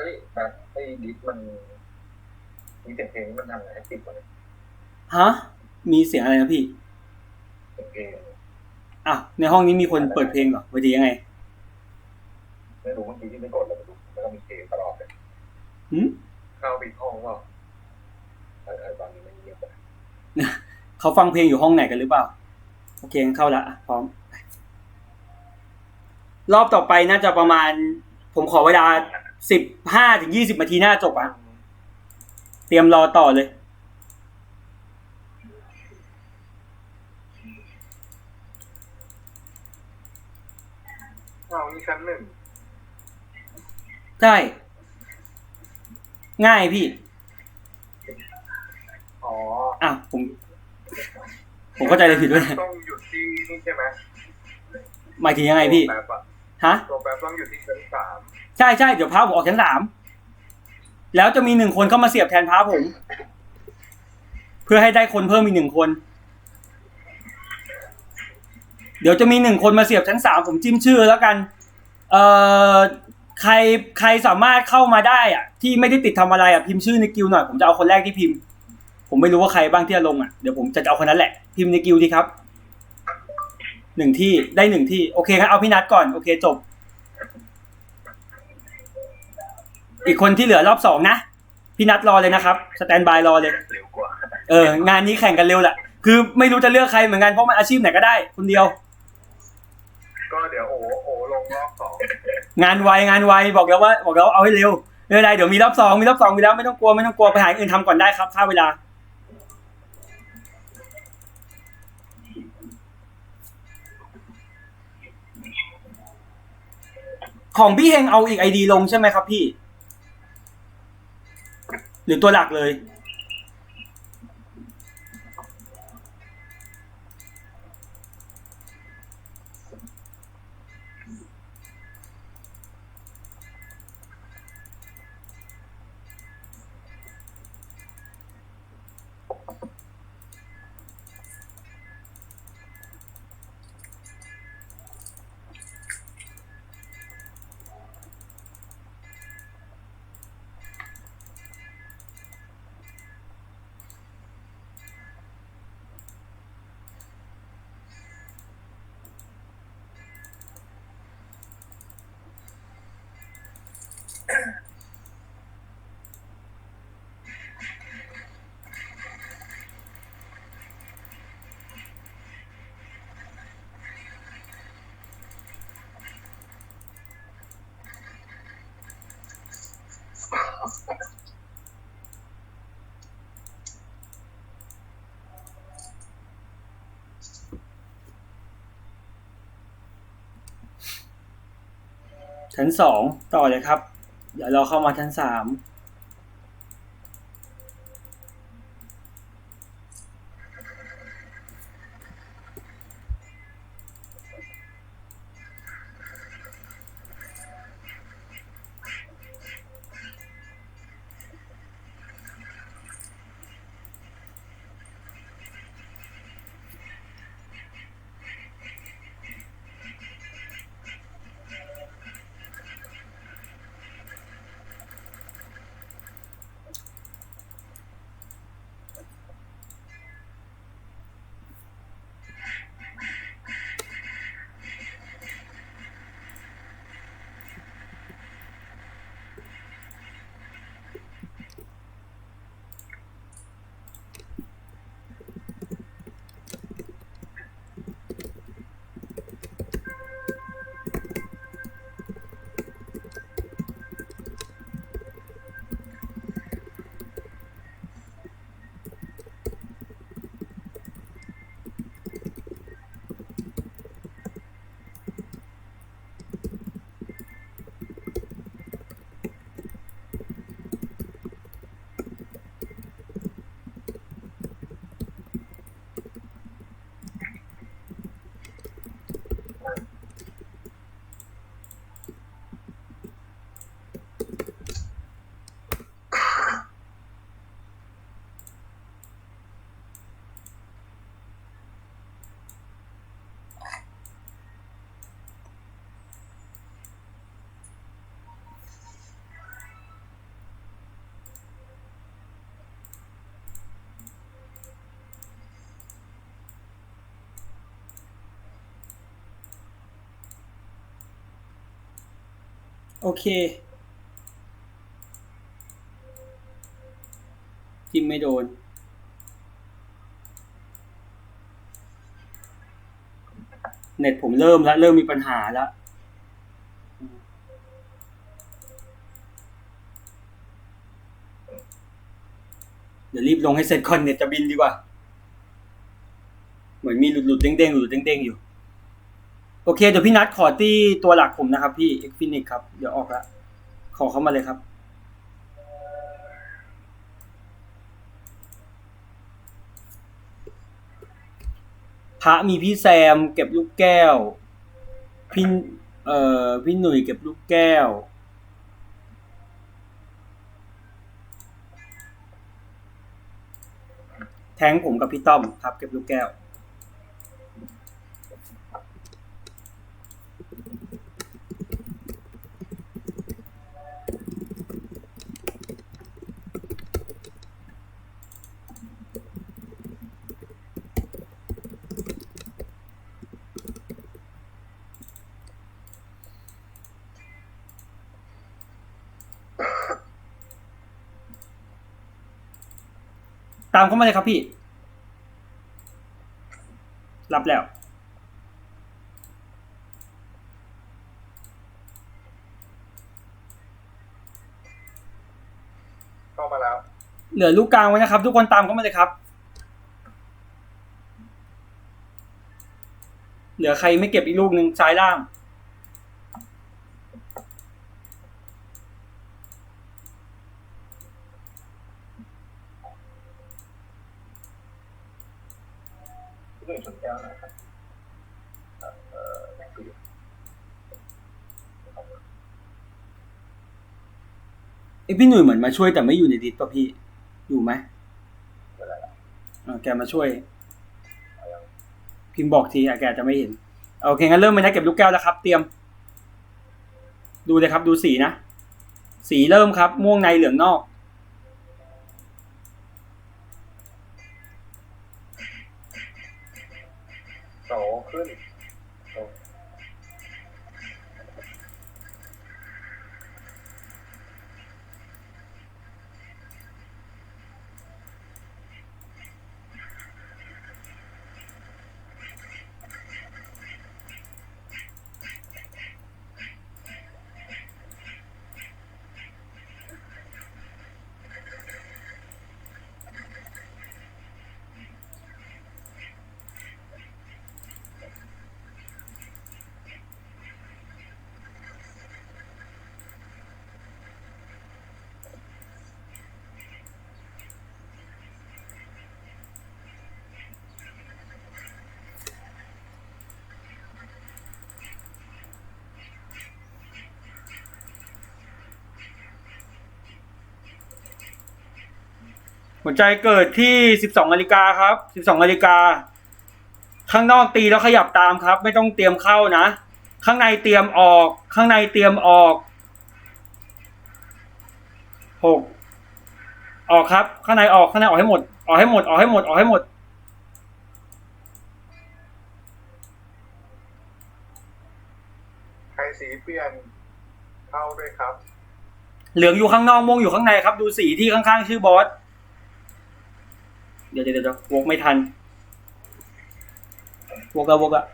ฮ้ยแบบไอ้ดิสมัน มีเสียงเพลงมันทำไงให้ติดวะเนี่ยฮะ มีเสียงอะไรนะพี่ เสียงเพลงอะ ในห้องนี้มีคนเปิดเพลงเหรอวันดียังไง ไม่รู้เมื่อกี้ที่ไม่กดแล้วไม่รู้แล้วก็มีเพลงตลอดเลยหืมเข้าไปห้องว่าเออเออตอนนี้ไม่เงียบเลยเขาฟังเพลงอยู่ห้องไหนกันหรือเปล่า โอเคงั้นเข้าละอะพร้อม รอบต่อไปน่าจะประมาณ ผมขอเวลา สิบห้าถึงยี่สิบนาทีน่าจบอะ เตรียมรอต่อเลย เอานี่ชั้นหนึ่งใช่ ง่ายพี่ อ๋ออะผม ผมเข้าใจเลยผิดด้วยนะต้องหยุดที่นี่ใช่ไหมหมายถึงยังไงพี่ตัวแป๊บอะ ฮะตัวแป๊บต้องอยู่ที่ชั้นสามใช่ใช่เดี๋ยวพาผมออกชั้นสามแล้วจะมีหนึ่งคนเข้ามาเสียบแทนพาผม เพื่อให้ได้คนเพิ่มอีกหนึ่งคน เดี๋ยวจะมีหนึ่งคนมาเสียบชั้นสามผมจิ้มชื่อแล้วกัน เอ่อใครใครสามารถเข้ามาได้อะที่ไม่ได้ติดทำอะไรอะพิมพ์ชื่อในกิวหน่อยผมจะเอาคนแรกที่พิมพ์ ผมไม่รู้ว่าใครบ้างที่จะลงอะเดี๋ยวผมจะเอาคนนั้นแหละพิมพ์ในกิวดีครับ หนึ่งที่ได้หนึ่งที่โอเคงั้นเอาพี่นัทก่อนโอเคจบ อีกคนที่เหลือรอบสองนะพี่นัทรอเลยนะครับสแตนบายรอเลยเร็วกว่าเอองานนี้แข่งกันเร็วแหละคือไม่รู้จะเลือกใครเหมือนกันเพราะมันอาชีพไหนก็ได้ คนเดียว ก็เดี๋ยวโอโอลงรอบสองงานไวงานไวบอกแล้วว่า บอกแล้วว่าเอาให้เร็วไม่เป็นไรเดี๋ยวมีรอบสองมีรอบสองมีแล้วไม่ต้องกลัวไม่ต้องกลัวไปหาอย่างอื่นทำก่อนได้ครับค่าเวลา ของพี่เฮงเอาอีกไอดีลงใช่ไหมครับพี่ หรือตัวหลักเลย ชั้นสองต่อเลยครับ เดี๋ยวเราเข้ามาชั้นสาม โอเค จิ้มไม่โดน เน็ตผมเริ่มแล้ว เริ่มมีปัญหาแล้วเดี๋ยวรีบลงให้เสร็จก่อนเน็ตจะบินดีกว่า เหมือนมีหลุดๆเด้งๆหลุดๆเด้งๆอยู่ โอเค เดี๋ยวพี่นัทขอที่ตัวหลักผมนะครับพี่เอ็กฟินิกครับ เดี๋ยวออกละขอเข้ามาเลยครับ พระมีพี่แซม เก็บลูกแก้ว พี่เอ่อพี่หนุ่ยเก็บลูกแก้ว แทงผมกับพี่ต้อมครับ เก็บลูกแก้ว ตามเข้ามาเลยครับพี่ รับแล้ว เข้ามาแล้ว เหลือลูกกลางไว้นะครับ ทุกคนตามเข้ามาเลยครับ เหลือใครไม่เก็บอีกลูกหนึ่งซ้ายล่าง พี่หนุ่ยชนแก้วหนะครับเอ่อแม็กซ์อยู่ เอ้ย พี่หนุ่ยเหมือนมาช่วยแต่ไม่อยู่ในดิสป่ะพี่ อยู่ไหมเป็นไรล่ะอ่าแกมาช่วย พิมพ์บอกทีอะแกาจจะไม่เห็น โอเคงั้นเริ่มเลยนะเก็บลูกแก้วแล้วครับ เตรียม ดูเลยครับ ดูสีนะ สีเริ่มครับ ม่วงในเหลืองนอก โตขึ้นโต หัวใจเกิดที่ 12นาฬิกาครับ 12นาฬิกา ข้างนอกตีแล้วขยับตามครับ ไม่ต้องเตรียมเข้านะ ข้างในเตรียมออก ข้างในเตรียมออกหกออกครับ ข้างในออกข้างในออกให้หมด ออกให้หมด ออกให้หมด ออกให้หมด ใครสีเปลี่ยนเข้าด้วยครับ เหลืองอยู่ข้างนอกม่วงอยู่ข้างในครับ ดูสีที่ข้างๆ ชื่อบอส เดี๋ยวเดี๋ยวเดี๋ยววกไม่ทันวกแล้วกแล้ว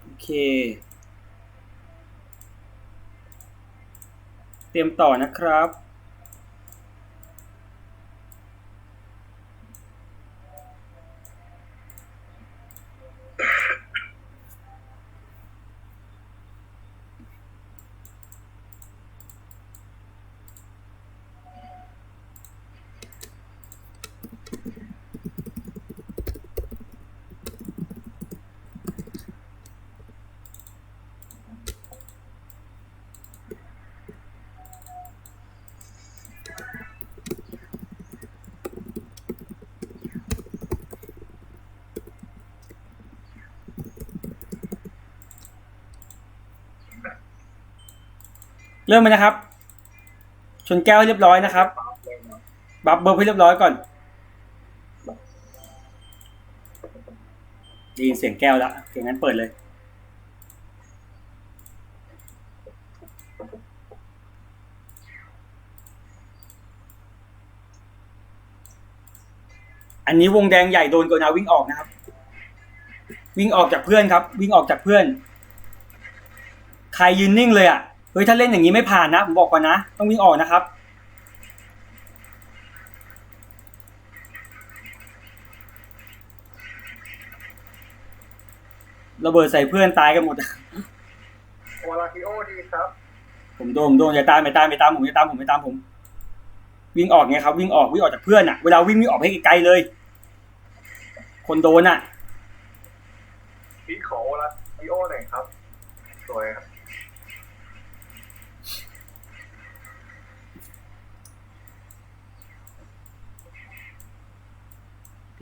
โอเคเตรียมต่อนะครับ เริ่มไหมนะครับ ชนแก้วให้เรียบร้อยนะครับ บัฟเบิร์ให้เรียบร้อยก่อนได้ยินเสียงแก้วแล้วเสียงนั้นเปิดเลย อันนี้วงแดงใหญ่โดนโกนาวิ่งออกนะครับ วิ่งออกจากเพื่อนครับ วิ่งออกจากเพื่อน ใครยืนนิ่งเลยอะ เฮ้ยถ้าเล่นอย่างนี้ไม่ผ่านนะ ผมบอกก่อนนะ ต้องวิ่งออกนะครับ ระเบิดใส่เพื่อนตายกันหมดวาลาคิโอดีครับ ผมโดนผมโดนอย่าตามอย่าตามอย่าตามผมอย่าตามผมอย่าตามผม วิ่งออกไงครับ วิ่งออกวิ่งออกจากเพื่อนอะ เวลาวิ่งวิ่งออกให้ไกลๆเลย คนโดนอะ พี่ขอวาลาคิโอหน่อยครับ สวยครับ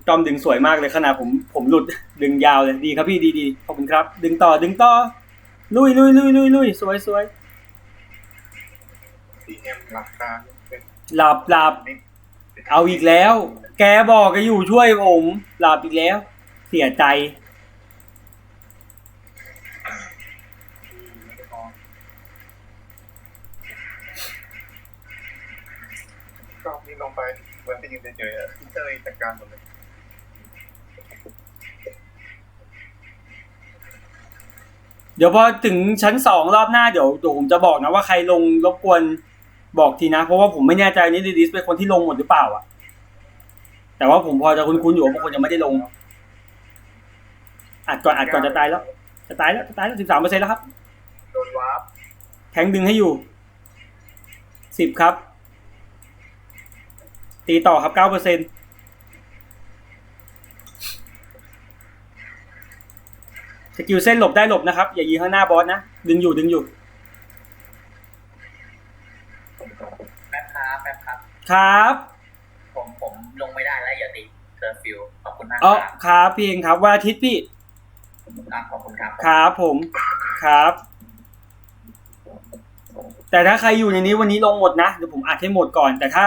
พี่ต้อมดึงสวยมากเลยขนาดผมผมหลุดดึงยาวเลยดีครับพี่ดีดีขอบคุณครับ ดึงต่อดึงต่อ ลุยลุยลุยลุยลุยสวยสวยซีเอ็มราคาเป็นหลับหลับเอาอีกแล้ว แกบอกก็อยู่ช่วยผมหลับอีกแล้ว เสียใจรอบนี้ลงไปเหมือนไปยืนเฉยๆอะพี่เตยจัดการหมดเลย เดี๋ยวพอถึงชั้นสองรอบหน้าเดี๋ยวเดี๋ยวผมจะบอกนะว่าใครลงรบกวนบอกทีนะ เพราะว่าผมไม่แน่ใจนี่ดีดิสเป็นคนที่ลงหมดหรือเปล่าอะ แต่ว่าผมพอจะคุ้นๆอยู่ว่าบางคนยังไม่ได้ลงอัดก่อนอัดก่อนจะตายแล้ว จะตายแล้วจะตายแล้วสิบสามเปอร์เซ็นต์แล้วครับโดนวาร์ปแทงดึงให้อยู่สิบครับ ตีต่อครับเก้าเปอร์เซ็นต์ สกิลเส้นหลบได้หลบนะครับ อย่ายิงข้างหน้าบอสนะ ดึงอยู่ดึงอยู่แป๊บครับแป๊บครับ ครับ ผมผมลงไม่ได้แล้วอย่าติดเคอร์ฟิวขอบคุณมากเอ๋อครับครับพี่เองครับวันอาทิตย์พี่ ครับขอบคุณครับ ครับผมครับ แต่ถ้าใครอยู่ในนี้วันนี้ลงหมดนะเดี๋ยวผมอัดให้หมดก่อน แต่ถ้า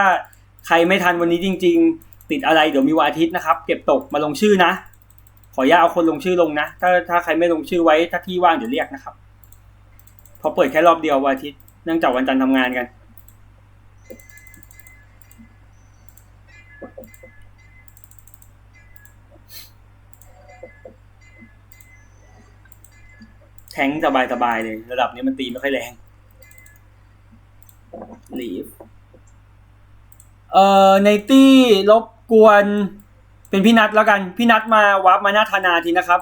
ใครไม่ทันวันนี้จริง ๆ ติดอะไรเดี๋ยวมีวันอาทิตย์นะครับ เก็บตกมาลงชื่อนะ ขออนุญาตเอาคนลงชื่อลงนะ ถ้าถ้าใครไม่ลงชื่อไว้ถ้าที่ว่างเดี๋ยวเรียกนะครับเพอเปิดแค่รอบเดียววันอาทิตย์เนื่องจากวันจันทร์ทำงานกัน แทงสบายสบายเลย ระดับนี้มันตีไม่ค่อยแรงลีฟเอ่อในตี้รบกวน เป็นพี่นัทแล้วกัน พี่นัทมาวาร์ปมาหน้าธนาทีนะครับ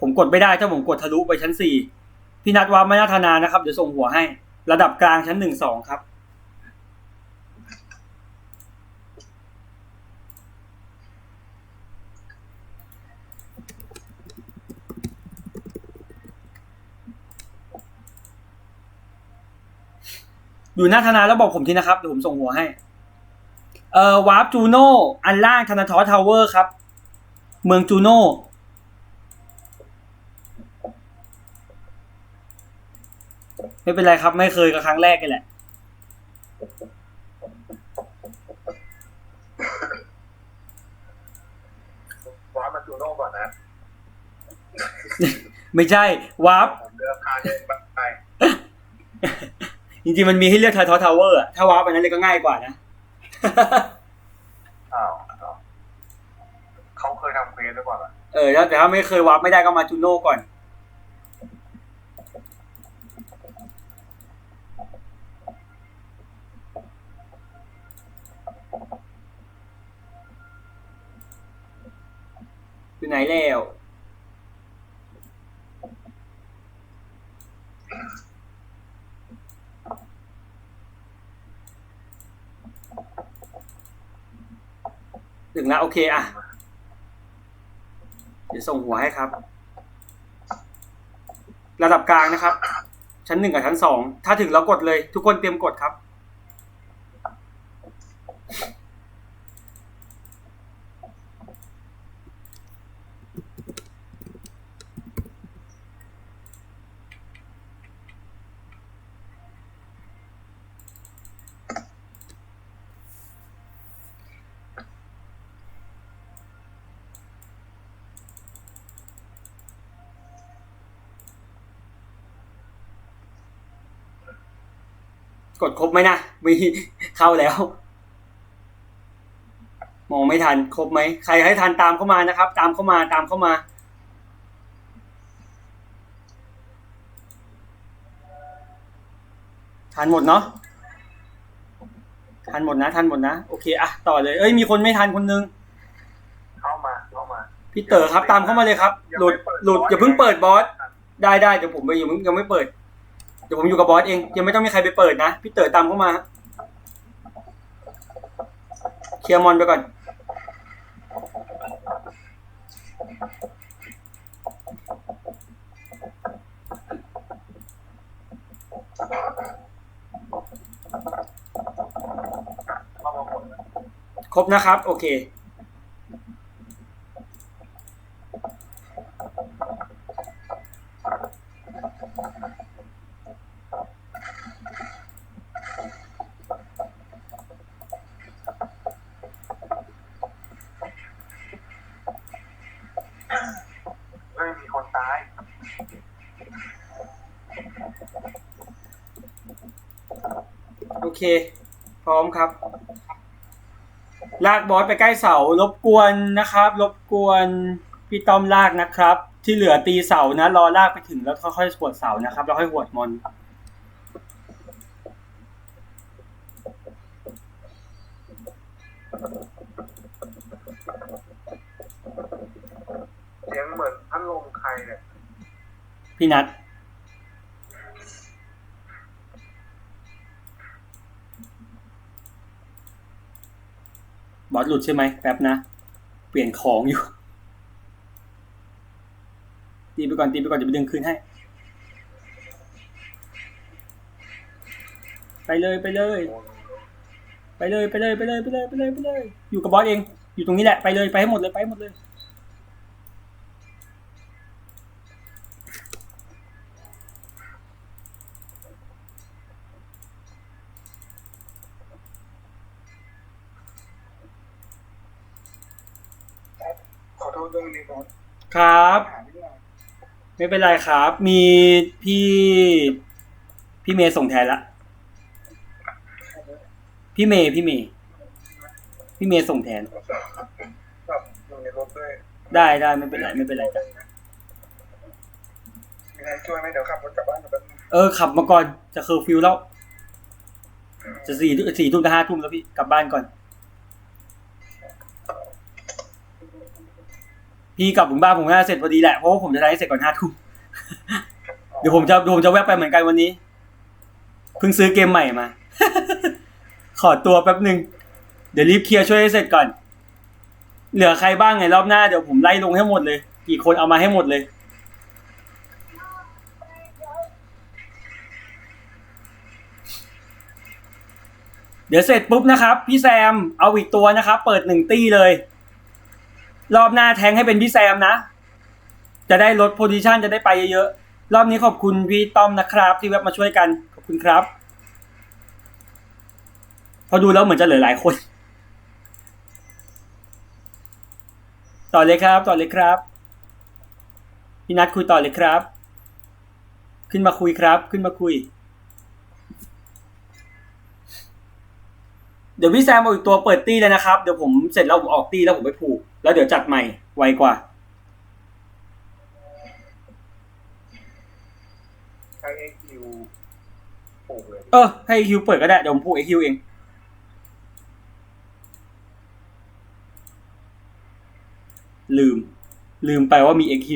ผมกดไม่ได้ถ้าผมกดทะลุไปชั้นสี่พี่นัทวาร์ปมาหน้าธนานะครับเดี๋ยวส่งหัวให้ ระดับกลางชั้นหนึ่งสองครับ อยู่หน้าธนาแล้วบอกผมทีนะครับเดี๋ยวผมส่งหัวให้ เอ่อวาร์ปจูโน่อันล่างธนาทอทาวเวอร์ครับ เมืองจูโน่ไม่เป็นไรครับ ไม่เคยกับครั้งแรกกันแหละ วาร์ปมาจูโน่ก่อนนะไม่ใช่วาร์ปผมเลือกพาเดินไปจริงๆมันมีให้เลือกทาทอทาวเวอร์ถ้าวาร์ปอันนั้นเลยก็ง่ายกว่านะ อ้าวเขาเคยทำเควสหรือเปล่าล่ะเออแล้วแต่ถ้าไม่เคยวาร์ปไม่ได้ก็มาจูโน่ก่อน อยู่ไหนแล้ว ถึงแล้วโอเคอะ เดี๋ยวส่งหัวให้ครับ ระดับกลางนะครับ ชั้นหนึ่งกับชั้นสอง ถ้าถึงเรากดเลย ทุกคนเตรียมกดครับ ครบไหมนะมีเข้าแล้ว มองไม่ทันครบไหมใครให้ทันตามเข้ามานะครับ ตามเข้ามาตามเข้ามาทันหมดเนาะทันหมดนะทันหมดนะโอเคอะต่อเลย เอ้ยมีคนไม่ทันคนนึงเข้ามาเข้ามาพี่เต๋อครับตามเข้ามาเลยครับ หลุดหลุดอย่าเพิ่งเปิดบอสได้ได้เดี๋ยวผมไปอยู่ยังไม่เปิด เดี๋ยวผมอยู่กับบอสเอง ยังไม่ต้องมีใครไปเปิดนะ พี่เต๋อตามเข้ามา เคลียร์มอนไปก่อน ครบนะครับ โอเค เฮ้ยมีคนตาย โอ เค พร้อมครับ ลากบอสไปใกล้เสา รบกวนนะครับ รบกวนพี่ต้อมลากนะครับ ที่เหลือตีเสานะ รอลากไปถึงแล้วค่อยๆหวดเสานะครับ แล้วค่อยหวดมอนเสียงเหมือนพัดลมใครเนี่ยพี่นัท อสหลุดใช่ไหมแป๊บนะ เปลี่ยนของอยู่ ตีไปก่อนตีไปก่อนจะไปดึงคืนให้ ไปเลยไปเลย ไปเลยไปเลยไปเลยไปเลยไปเลยไปเลย อยู่กับบอสเอง อยู่ตรงนี้แหละ ไปเลยไปให้หมดเลยไปให้หมดเลย ขอโทษด้วยนี่ ครับครับหาไม่ได้ไม่เป็นไรครับ มีพี่พี่เมย์ส่งแทนละพี่เมย์พี่เมย์พี่เมย์ส่งแทนแบบอยู่ในรถด้วยได้ได้ไม่เป็นไรไม่เป็นไรจ้ะมีใครช่วยไหมเดี๋ยวขับรถกลับบ้านแป๊บนึงเออขับมาก่อนจะเคอร์ฟิวแล้ว จะสี่สี่ทุ่มจะห้าทุ่มแล้วพี่กลับบ้านก่อน พี่กลับถึงบ้านผมน่าเสร็จพอดีแหละเพราะว่าผมจะได้เสร็จก่อนห้าทุ่มเดี๋ยวผมจะเดี๋ยวผมจะแวะไปเหมือนกันวันนี้เพิ่งซื้อเกมใหม่มา ขอตัวแป๊บหนึ่งเดี๋ยวรีบเคลียร์ช่วยให้เสร็จก่อน เหลือใครบ้างไงรอบหน้าเดี๋ยวผมไล่ลงให้หมดเลย กี่คนเอามาให้หมดเลย เดี๋ยวเสร็จปุ๊บนะครับ พี่แซมเอาอีกตัวนะครับ เปิดหนึ่งตี้เลย รอบหน้าแทงให้เป็นพี่แซมนะ จะได้ลดโพซิชันจะได้ไปเยอะๆ รอบนี้ขอบคุณพี่ต้อมนะครับ ที่แวะมาช่วยกัน ขอบคุณครับ พอดูแล้วเหมือนจะเหลือหลายคน ต่อเลยครับ ต่อเลยครับ พี่นัทคุยต่อเลยครับ ขึ้นมาคุยครับ ขึ้นมาคุย เดี๋ยวพี่แซมเอาอีกตัวเปิดตี้เลยนะครับ เดี๋ยวผมเสร็จแล้วผมออกตี้แล้วผมไปผูก แล้วเดี๋ยวจัดใหม่ไวกว่าใช้เอ็กคิวปลูกเลยเออให้คิวเปิดก็ได้เดี๋ยวผมผูกไอคิวเองลืม ลืมไปว่ามี XQ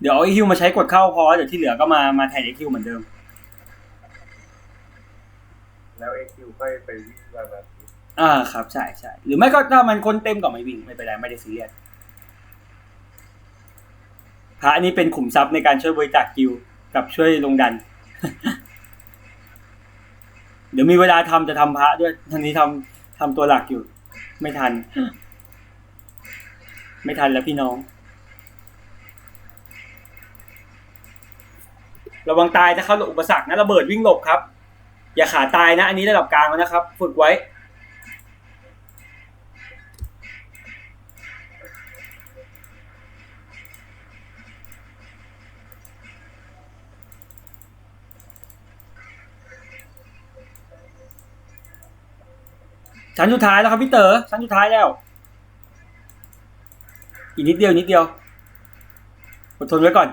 เดี๋ยวเอา XQ มาใช้กดเข้าพอ เดี๋ยวที่เหลือก็มามาแทน XQ เหมือนเดิม แล้วเอ็กคิวค่อยไปวิ่งวันอาทิตย์อ่าครับใช่ใช่หรือไม่ก็ถ้ามันคนเต็มก็ไม่วิ่งไม่เป็นไรไม่ได้ซีเรียสพระอันนี้เป็นขุมทรัพย์ในการช่วยบริจาคกิวกับช่วยลงดัน เดี๋ยวมีเวลาทำจะทำพระด้วยทางนี้ทำทำตัวหลักอยู่ ไม่ทัน ไม่ทันแล้วพี่น้อง ระวังตายถ้าเข้าอุปสรรคนะระเบิดวิ่งหลบครับ อย่าขาตายนะ อันนี้ระดับกลางแล้วนะครับ ฝึกไว้ ชั้นสุดท้ายแล้วครับพี่เตอ๋อชั้นสุดท้ายแล้ว อีกนิดเดียวนิดเดียวอดทนไว้ก่อน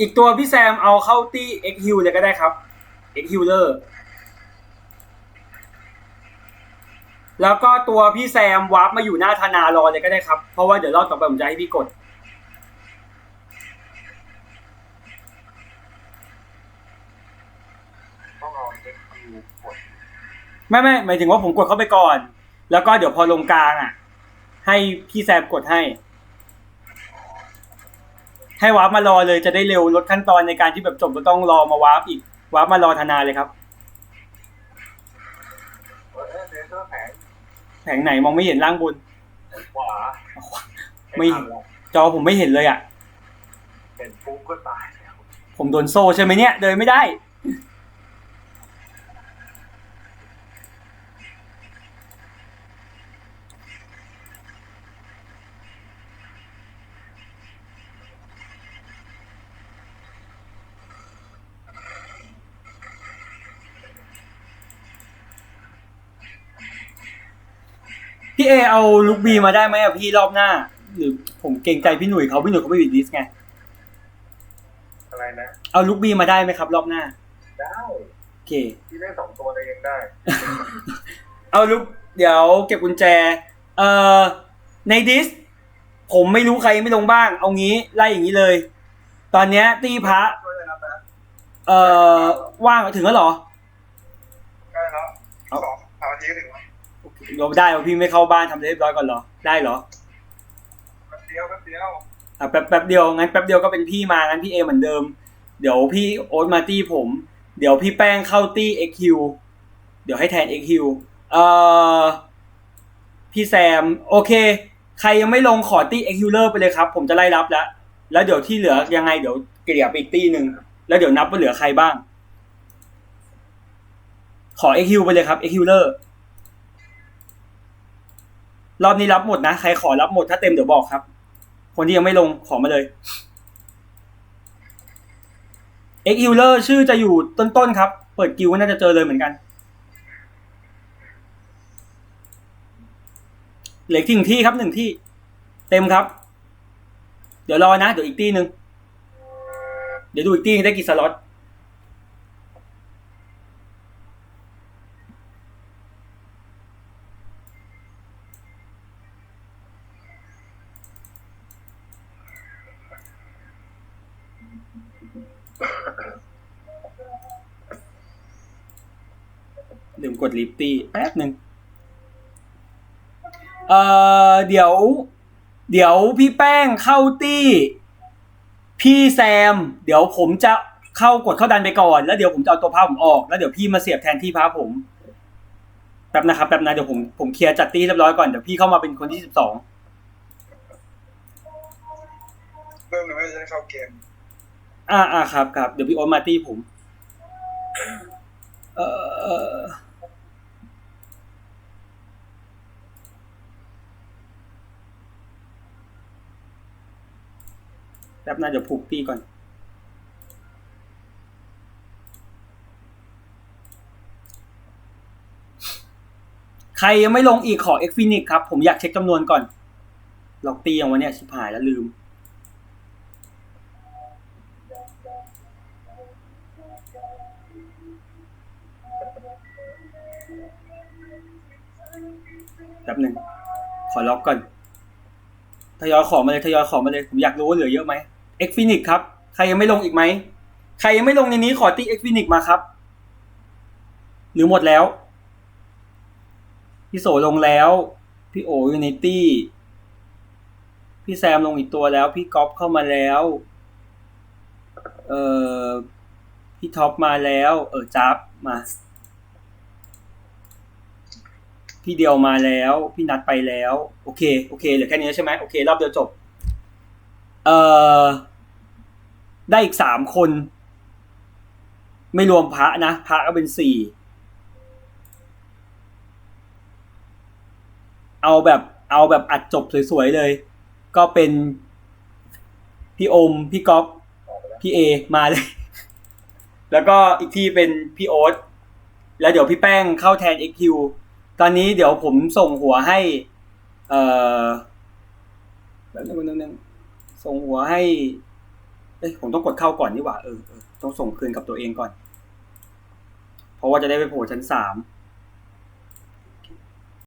อีกตัวพี่แซมเอาเข้าตี้ X Hill เลยก็ได้ครับ X Healer แล้วก็ตัวพี่แซมวาร์ปมาอยู่หน้าธนารอเลยก็ได้ครับ เพราะว่าเดี๋ยวรอบต่อไปผมจะให้พี่กด ต้องเอาเอ็กคิวกดไม่ไม่หมายถึงว่าผมกดเข้าไปก่อน แล้วก็เดี๋ยวพอลงกลางอะ ให้พี่แซมกดให้ ให้วาร์ปมารอเลยจะได้เร็วลดขั้นตอนในการที่แบบจบก็ต้องรอมาวาร์ปอีกวาร์ปมารอธนาเลยครับเออเลเซอร์แผงแผงไหนมองไม่เห็นล่างบน ขวาไม่จอผมไม่เห็นเลยอะ เห็นปุ๊บก็ตายแล้วผมโดนโซ่ใช่ไหมเนี่ย เดินไม่ได้ พี่ เอเอาลูกบีมาได้ไหมอะพี่รอบหน้า หรือผมเกรงใจพี่หนุ่ยเขาพี่หนุ่ยเขาไม่บิดดิสไง อะไรนะ เอาลูกบีมาได้ไหมครับ รอบหน้า ได้โอเค ที่เล่นสองตัวเลยยังได้ เอาลูกเดี๋ยวเก็บกุญแจ เอ่อในดิส ผมไม่รู้ใครไม่ลงบ้าง เอางี้ไล่อย่างนี้เลย ตอนเนี้ยตีพระช่วยเลยนะแป๊บเอ่อว่างถึงแล้วเหรอใกล้แล้วเอาสองสามนาทีก็ถึง แล้วยอมได้เหรอพี่ไม่เข้าบ้านทำเรียบร้อยก่อนเหรอ ได้เหรอ แป๊บเดียวแป๊บเดียวอะแป๊บแป๊บเดียวงั้นแป๊บเดียวก็เป็นพี่มางั้นพี่เอเหมือนเดิม เดี๋ยวพี่โอ๊ตมาตี้ผม เดี๋ยวพี่แป้งเข้าตี้ XQ เดี๋ยวให้แทน XQ เอ่อพี่แซม โอเค ใครยังไม่ลงขอตี้ XQ เลอร์ไปเลยครับ ผมจะไล่รับแล้ว แล้วเดี๋ยวที่เหลือยังไงเดี๋ยวเกลี่ยไปอีกตี้หนึ่งแล้วเดี๋ยวนับว่าเหลือใครบ้าง ขอ XQ ไปเลยครับ XQ เลอร์ รอบนี้รับหมดนะ ใครขอรับหมดถ้าเต็มเดี๋ยวบอกครับ คนที่ยังไม่ลงขอมาเลย X Healer ชื่อจะอยู่ต้นๆครับ เปิดกิวก็น่าจะเจอเลยเหมือนกัน เหลืออีกที่หนึ่งที่ครับหนึ่งที่ เต็มครับ เดี๋ยวรอนะ เดี๋ยวอีกที่หนึ่งเดี๋ยวดูอีกที่หนึงได้กี่สล็อต ลืมกดลิฟตี้แป๊บหนึ่งเอ่อเดี๋ยว เดี๋ยวพี่แป้งเข้าตี้ พี่แซม เดี๋ยวผมจะเข้ากดเข้าดันไปก่อน แล้วเดี๋ยวผมจะเอาตัวพาผมออกแล้วเดี๋ยวพี่มาเสียบแทนที่พาผมแป๊บนะครับแป๊บนะเดี๋ยวผมผมเคลียร์จัดตี้เรียบร้อยก่อนเดี๋ยวพี่เข้ามาเป็นคนที่สิบสองเริ่มเลยไม่จะได้เข้าเกม อ่าอ่าครับครับเดี๋ยวพี่โอ๊ตมาตี้ผม เอ่อแป๊บนะเดี๋ยวผูกตี้ก่อนใครยังไม่ลงอีกขอ X Phoenix ครับ ผมอยากเช็คจำนวนก่อน ล็อกตีอย่างวันเนี้ยชิบหายแล้วลืม ป๊บหนึ่งขอล็อกก่อนทยอยขอมาเลยทยอยขอมาเลยผมอยากรู้ว่าเหลือเยอะไหม X Phoenix ครับ ใครยังไม่ลงอีกไหมใครยังไม่ลงในนี้ขอติ๊ก X Phoenix มาครับ หรือหมดแล้ว พี่โสลงแล้ว พี่โอยู่ในตี้พี่แซมลงอีกตัวแล้ว พี่ก๊อฟเข้ามาแล้วเออพี่ท็อปมาแล้ว เออจับมา พี่เดียวมาแล้ว พี่นัดไปแล้ว โอเคโอเคเหลือแค่นี้ใช่ไหมโอเค รอบเดียวจบ เอ่อ ได้อีกสามคน ไม่รวมพระนะพระก็เป็นสี่เอาแบบเอาแบบอัดจบสวยๆเลย ก็เป็นพี่อม พี่ก๊อฟพี่เอมาเลย แล้วก็อีกที่เป็นพี่โอ๊ตแล้วเดี๋ยวพี่แป้งเข้าแทน XQ ตอนนี้เดี๋ยวผมส่งหัวให้ เอ่อแล้วนึงนึงนึงส่งหัวให้เอ้ยผมต้องกดเข้าก่อนนี่หว่าเออเออต้องส่งคืนกับตัวเองก่อน เพราะว่าจะได้ไปโผล่ชั้นสาม